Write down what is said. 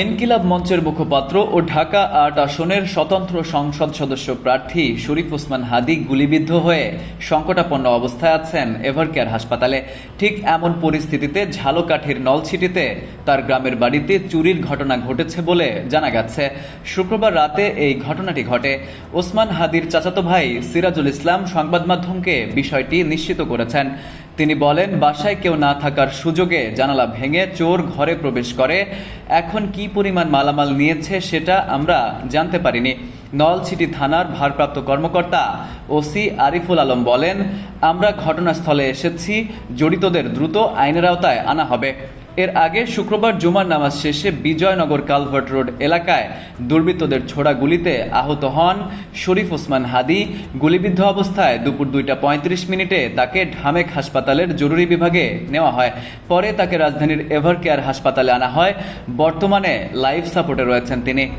এনকিলাব মঞ্চের মুখপাত্র ও ঢাকা আট আসনের স্বতন্ত্র সংসদ সদস্য প্রার্থী শরীফ ওসমান হাদি গুলিবিদ্ধ হয়ে সংকটাপন্ন অবস্থায় আছেন এভারকেয়ার হাসপাতালে। ঠিক এমন পরিস্থিতিতে ঝালকাঠির নলছিটিতে তার গ্রামের বাড়িতে চুরির ঘটনা ঘটেছে বলে জানা গেছে। শুক্রবার রাতে এই ঘটনাটি ঘটে। ওসমান হাদির চাচাতো ভাই সিরাজুল ইসলাম সংবাদ মাধ্যমকে বিষয়টি নিশ্চিত করেছেন। তিনি বলেন, বাসায় কেউ না থাকার সুযোগে জানালা ভেঙে চোর ঘরে প্রবেশ করে। এখন কি পরিমাণ মালামাল নিয়েছে সেটা আমরা জানতে পারিনি। নলছিটি থানার ভারপ্রাপ্ত কর্মকর্তা ওসি আরিফুল আলম বলেন, আমরা ঘটনাস্থলে এসেছি, জড়িতদের দ্রুত আইনের আওতায় আনা হবে। এর আগে শুক্রবার জুমার নামাজ শেষে বিজয়নগর কালভার্ট রোড এলাকায় দুর্বৃত্তদের ছোড়া গুলিতে আহত হন শরীফ ওসমান হাদি। গুলিবিদ্ধ অবস্থায় দুপুর দুইটা পঁয়ত্রিশ মিনিটে তাকে ঢামেক হাসপাতালের জরুরি বিভাগে নেওয়া হয়। পরে তাকে রাজধানীর এভার কেয়ার হাসপাতালে আনা হয়। বর্তমানে লাইফ সাপোর্টে রয়েছেন তিনি।